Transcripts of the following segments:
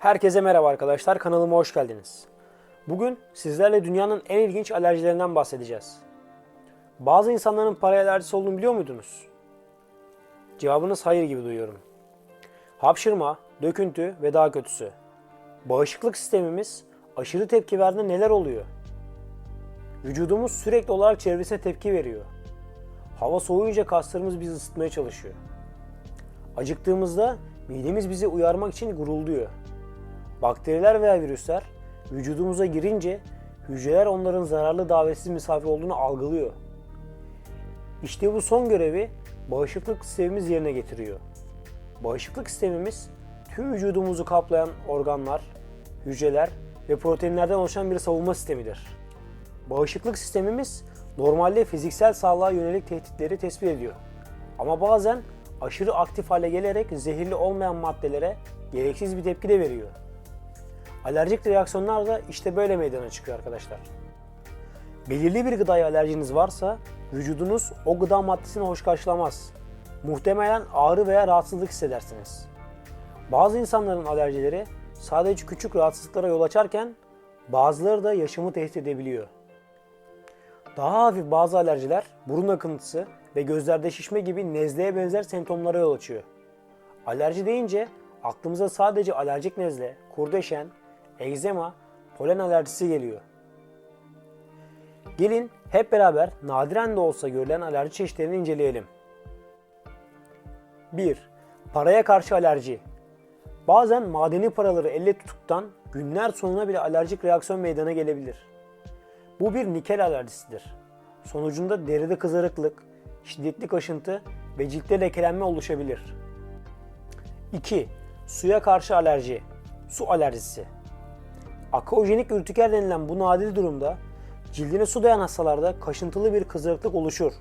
Herkese merhaba arkadaşlar, kanalıma hoş geldiniz. Bugün sizlerle dünyanın en ilginç alerjilerinden bahsedeceğiz. Bazı insanların para alerjisi olduğunu biliyor muydunuz? Cevabınız hayır gibi duyuyorum. Hapşırma, döküntü ve daha kötüsü. Bağışıklık sistemimiz aşırı tepki verdiğinde neler oluyor? Vücudumuz sürekli olarak çevresine tepki veriyor. Hava soğuyunca kaslarımız bizi ısıtmaya çalışıyor. Acıktığımızda midemiz bizi uyarmak için gurulduyor. Bakteriler veya virüsler vücudumuza girince hücreler onların zararlı davetsiz misafir olduğunu algılıyor. İşte bu son görevi bağışıklık sistemimiz yerine getiriyor. Bağışıklık sistemimiz tüm vücudumuzu kaplayan organlar, hücreler ve proteinlerden oluşan bir savunma sistemidir. Bağışıklık sistemimiz normalde fiziksel sağlığa yönelik tehditleri tespit ediyor. Ama bazen aşırı aktif hale gelerek zehirli olmayan maddelere gereksiz bir tepki de veriyor. Alerjik reaksiyonlar da işte böyle meydana çıkıyor arkadaşlar. Belirli bir gıdaya alerjiniz varsa vücudunuz o gıda maddesini hoş karşılamaz. Muhtemelen ağrı veya rahatsızlık hissedersiniz. Bazı insanların alerjileri sadece küçük rahatsızlıklara yol açarken bazıları da yaşamı tehdit edebiliyor. Daha hafif bazı alerjiler burun akıntısı ve gözlerde şişme gibi nezleye benzer semptomlara yol açıyor. Alerji deyince aklımıza sadece alerjik nezle, kurdeşen, egzema, polen alerjisi geliyor. Gelin hep beraber nadiren de olsa görülen alerji çeşitlerini inceleyelim. 1. Paraya karşı alerji. Bazen madeni paraları elle tuttuktan günler sonra bile alerjik reaksiyon meydana gelebilir. Bu bir nikel alerjisidir. Sonucunda deride kızarıklık, şiddetli kaşıntı ve ciltte lekelenme oluşabilir. 2. Suya karşı alerji. Su alerjisi. Akaojenik ürtiker denilen bu nadir durumda cildine su dayan hastalarda kaşıntılı bir kızarıklık oluşur.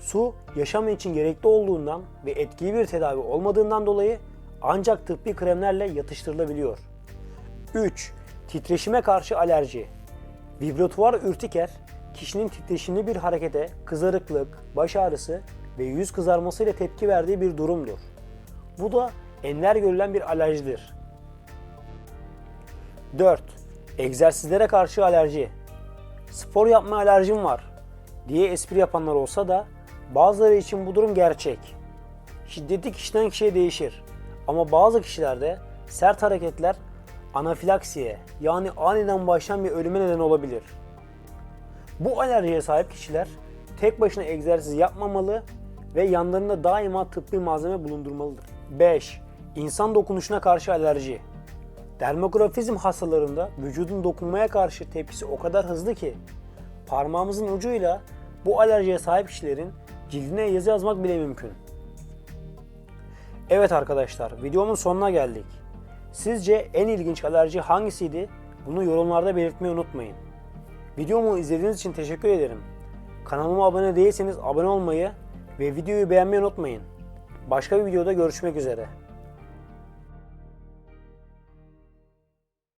Su yaşam için gerekli olduğundan ve etkili bir tedavi olmadığından dolayı ancak tıbbi kremlerle yatıştırılabiliyor. 3. Titreşime karşı alerji. Vibratuvar ürtiker, kişinin titreşimli bir harekete kızarıklık, baş ağrısı ve yüz kızarması ile tepki verdiği bir durumdur. Bu da enler görülen bir alerjidir. 4. Egzersizlere karşı alerji. Spor yapma alerjim var diye espri yapanlar olsa da bazıları için bu durum gerçek. Şiddeti kişiden kişiye değişir. Ama bazı kişilerde sert hareketler anafilaksiye yani aniden başlayan bir ölüme neden olabilir. Bu alerjiye sahip kişiler tek başına egzersiz yapmamalı ve yanlarında daima tıbbi malzeme bulundurmalıdır. 5. İnsan dokunuşuna karşı alerji. Dermografizm hastalarında vücudun dokunmaya karşı tepkisi o kadar hızlı ki parmağımızın ucuyla bu alerjiye sahip kişilerin cildine yazı yazmak bile mümkün. Evet arkadaşlar videomun sonuna geldik. Sizce en ilginç alerji hangisiydi? Bunu yorumlarda belirtmeyi unutmayın. Videomu izlediğiniz için teşekkür ederim. Kanalıma abone değilseniz abone olmayı ve videoyu beğenmeyi unutmayın. Başka bir videoda görüşmek üzere.